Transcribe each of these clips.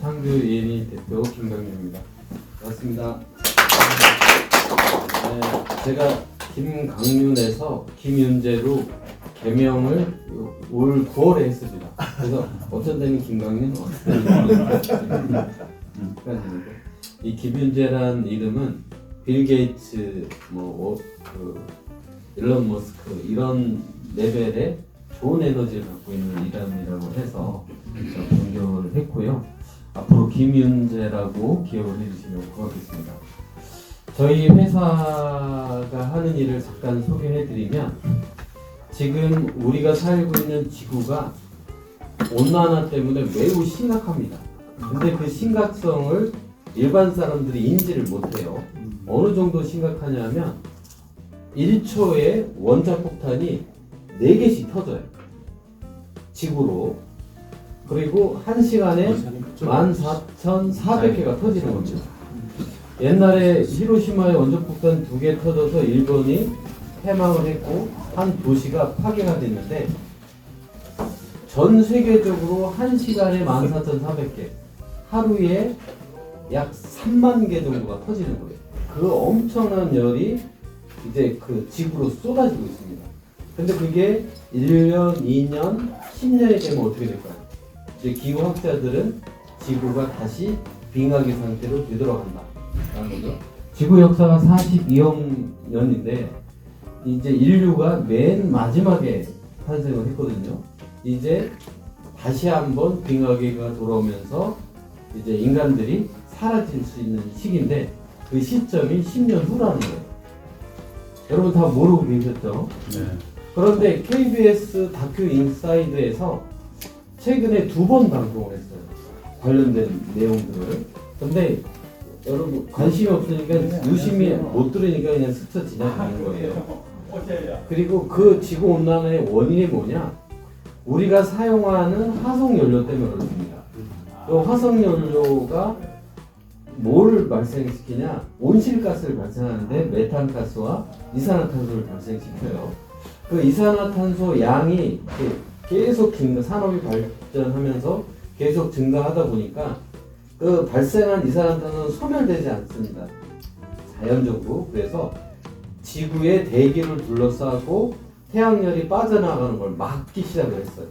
창규 예니 대표 김강민입니다. 반갑습니다. 네, 제가 김강윤에서 김윤재로 개명을 올 9월에 했습니다. 그래서 어떤 데는 김강윤. 이 김윤재란 이름은 빌 게이츠, 뭐, 어, 그, 일론 머스크 이런 레벨의 좋은 에너지를 갖고 있는 이름이라고 해서 변경을 했고요. 앞으로 김윤재라고 기억을 해주시면 고맙겠습니다. 저희 회사가 하는 일을 잠깐 소개해드리면 지금 우리가 살고 있는 지구가 온난화 때문에 매우 심각합니다. 근데 그 심각성을 일반 사람들이 인지를 못해요. 어느 정도 심각하냐면 1초에 원자 폭탄이 4개씩 터져요. 지구로. 그리고 1시간에 14,400개가 터지는 겁니다. 옛날에 히로시마에 원자폭탄 두 개 터져서 일본이 패망을 했고 한 도시가 파괴가 됐는데 전 세계적으로 1시간에 14,400개 하루에 약 3만 개 정도가 터지는 거예요. 그 엄청난 열이 이제 그 지구로 쏟아지고 있습니다. 근데 그게 1년, 2년, 10년이 되면 어떻게 될까요? 이제 기후 학자들은 지구가 다시 빙하기 상태로 되돌아간다. 라는 거죠. 지구 역사가 42억 년인데 이제 인류가 맨 마지막에 탄생을 했거든요. 이제 다시 한번 빙하기가 돌아오면서 이제 인간들이 사라질 수 있는 시기인데 그 시점이 10년 후라는 거예요. 여러분 다 모르고 계셨죠? 네. 그런데 KBS 다큐 인사이드에서 최근에 두 번 방송을 했어요. 관련된 내용들을. 근데 여러분 관심이 없으니까 유심히 못 들으니까 그냥 스쳐 지나가는 거예요. 그리고 그 지구 온난화의 원인이 뭐냐? 우리가 사용하는 화석 연료 때문에 그렇습니다. 그 화석 연료가 뭘 발생시키냐? 온실가스를 발생하는데 메탄가스와 이산화탄소를 발생시켜요. 그 이산화탄소 양이 계속 증가, 산업이 발전하면서 계속 증가하다 보니까 그 발생한 이산화탄소는 소멸되지 않습니다. 자연적으로. 그래서 지구의 대기를 둘러싸고 태양열이 빠져나가는 걸 막기 시작을 했어요.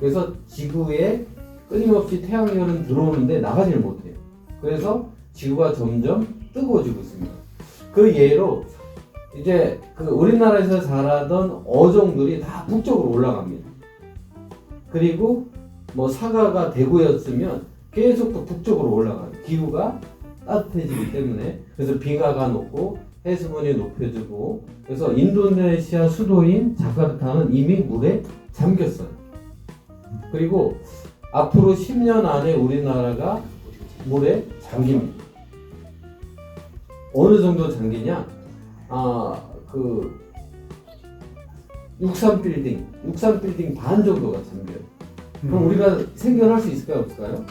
그래서 지구에 끊임없이 태양열은 들어오는데 나가지를 못해요. 그래서 지구가 점점 뜨거워지고 있습니다. 그 예로 이제 그 우리나라에서 자라던 어종들이 다 북쪽으로 올라갑니다. 그리고 뭐 사과가 대구였으면 계속 또 북쪽으로 올라가요. 기후가 따뜻해지기 때문에 그래서 빙하가 높고 해수면이 높여지고 그래서 인도네시아 수도인 자카르타는 이미 물에 잠겼어요. 그리고 앞으로 10년 안에 우리나라가 물에 잠깁니다. 어느 정도 잠기냐? 아, 그 63 빌딩, 63 빌딩 반 정도가 잠겨요. 그럼 우리가 생존할 수 있을까요, 없을까요?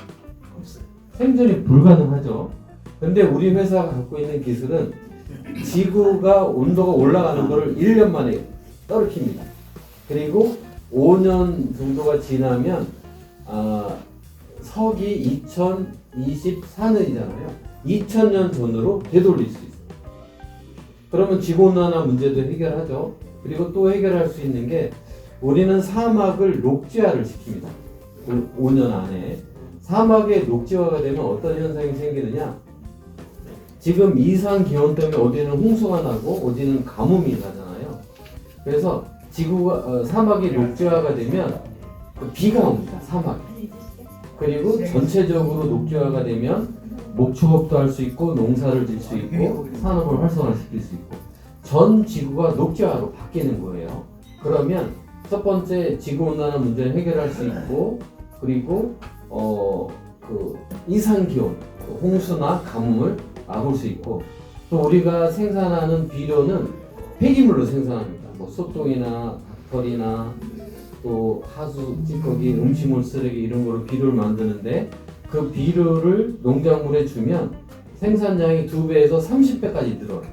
생존이 불가능하죠. 근데 우리 회사가 갖고 있는 기술은 지구가 온도가 올라가는 것을 1년 만에 떨어킵니다. 그리고 5년 정도가 지나면 아, 서기 2024년이잖아요. 2000년 전으로 되돌릴 수 있어요. 그러면 지구온난화 문제도 해결하죠. 그리고 또 해결할 수 있는 게 우리는 사막을 녹지화를 시킵니다. 5년 안에. 사막의 녹지화가 되면 어떤 현상이 생기느냐? 지금 이상 기온 때문에 어디는 홍수가 나고 어디는 가뭄이 나잖아요. 그래서 지구가 어, 사막이 녹지화가 되면 그 비가 옵니다. 사막. 그리고 전체적으로 녹지화가 되면 목축업도 할 수 있고 농사를 질 수 있고 산업을 활성화시킬 수 있고 전 지구가 녹지화로 바뀌는 거예요. 그러면 첫 번째 지구 온난화 문제를 해결할 수 있고 그리고 어 그 이상 기온, 홍수나 가뭄을 막을 수 있고 또 우리가 생산하는 비료는 폐기물로 생산합니다. 뭐 소똥이나 닭털이나 또 하수 찌꺼기, 음식물 쓰레기 이런 거로 비료를 만드는데 그 비료를 농작물에 주면 생산량이 두 배에서 30배까지 늘어요.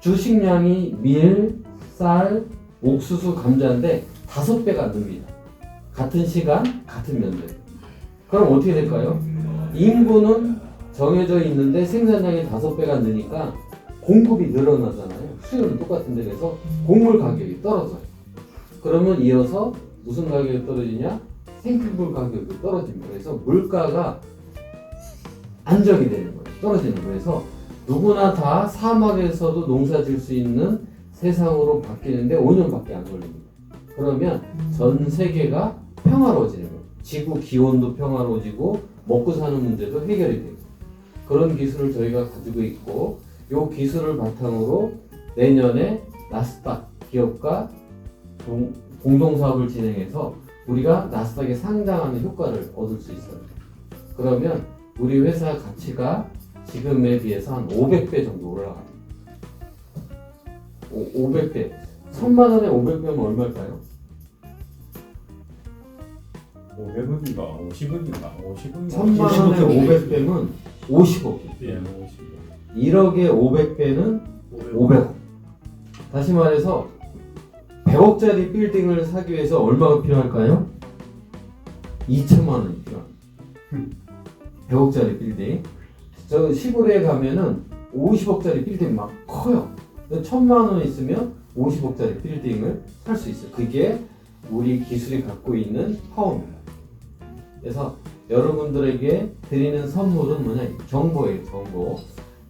주식량이 밀, 쌀, 옥수수, 감자인데 다섯 배가 늡니다. 같은 시간, 같은 면적. 그럼 어떻게 될까요? 인구는 정해져 있는데 생산량이 다섯 배가 느니까 공급이 늘어나잖아요. 수요는 똑같은데 그래서 곡물 가격이 떨어져요. 그러면 이어서 무슨 가격이 떨어지냐? 생필물 가격이 떨어집니다. 그래서 물가가 안정이 되는 거예요. 떨어지는 거예요. 그래서 누구나 다 사막에서도 농사 질 수 있는 세상으로 바뀌는데 5년밖에 안 걸립니다. 그러면 전 세계가 평화로워지는 거예요. 지구 기온도 평화로워지고 먹고 사는 문제도 해결이 되고 그런 기술을 저희가 가지고 있고 이 기술을 바탕으로 내년에 나스닥 기업과 동- 공동사업을 진행해서 우리가 나스닥에 상장하는 효과를 얻을 수 있어요. 그러면 우리 회사 가치가 지금에 비해서 한 500배 정도. 오, 500배. 천만 원에 500배면 얼마일까요? 500원인가 50원인가 50원인가 천만 원에 500배면 50억. 예, 50원. 1억에 500배는 500억. 다시 말해서 100억짜리 빌딩을 사기 위해서 얼마가 필요할까요? 2천만 원이 필요합니다. 100억짜리 빌딩. 저 시골에 가면은 50억짜리 빌딩 막 커요. 천만 원 있으면 50억짜리 빌딩을 살 수 있어요. 그게 우리 기술이 갖고 있는 파워입니다. 그래서 여러분들에게 드리는 선물은 뭐냐? 정보예요, 정보.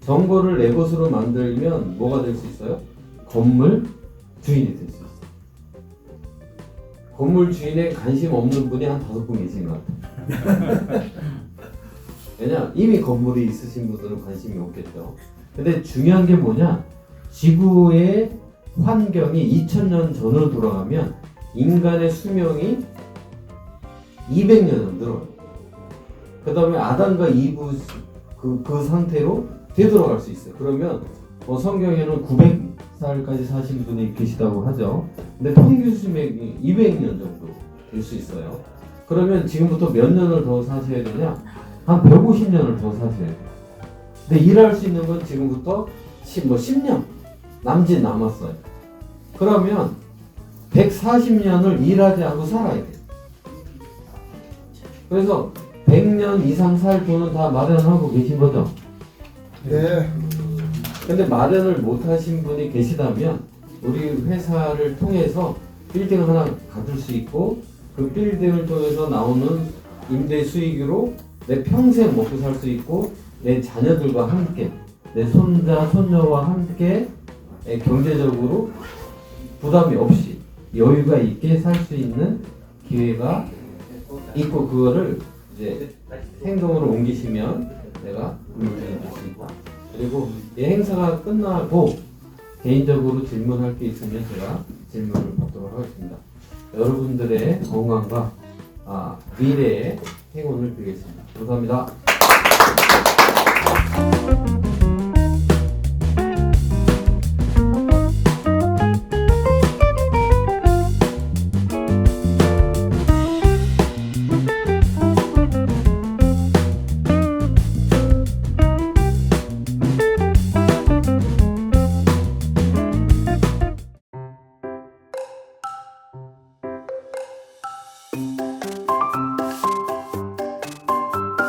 정보를 내 것으로 만들면 뭐가 될 수 있어요? 건물 주인이 될 수 있어요. 건물 주인에 관심 없는 분이 한 다섯 분 계신 것 같아요. 왜냐? 이미 건물이 있으신 분들은 관심이 없겠죠. 근데 중요한 게 뭐냐? 지구의 환경이 2000년 전으로 돌아가면 인간의 수명이 200년은 늘어요. 그 다음에 아담과 이브 그, 그 상태로 되돌아갈 수 있어요. 그러면 뭐 성경에는 900살까지 사신 분이 계시다고 하죠. 근데 평균 수명이 200년 정도 될 수 있어요. 그러면 지금부터 몇 년을 더 사셔야 되냐? 한 150년을 더 사셔야 돼요. 근데 일할 수 있는 건 지금부터 10, 뭐 10년 남짓 남았어요. 그러면 140년을 일하지 않고 살아야 돼요. 그래서 100년 이상 살 돈은 다 마련하고 계신 거죠? 네. 근데 마련을 못 하신 분이 계시다면 우리 회사를 통해서 빌딩을 하나 가질 수 있고 그 빌딩을 통해서 나오는 임대 수익으로 내 평생 먹고 살 수 있고 내 자녀들과 함께 내 손자 손녀와 함께 에, 경제적으로 부담이 없이 여유가 있게 살 수 있는 기회가 있고 그거를 이제 행동으로 옮기시면 내가 물증해 줄수 있다. 그리고 이 행사가 끝나고 개인적으로 질문할 게 있으면 제가 질문을 받도록 하겠습니다. 여러분들의 건강과 아, 미래의 행운을 빌겠습니다. 감사합니다.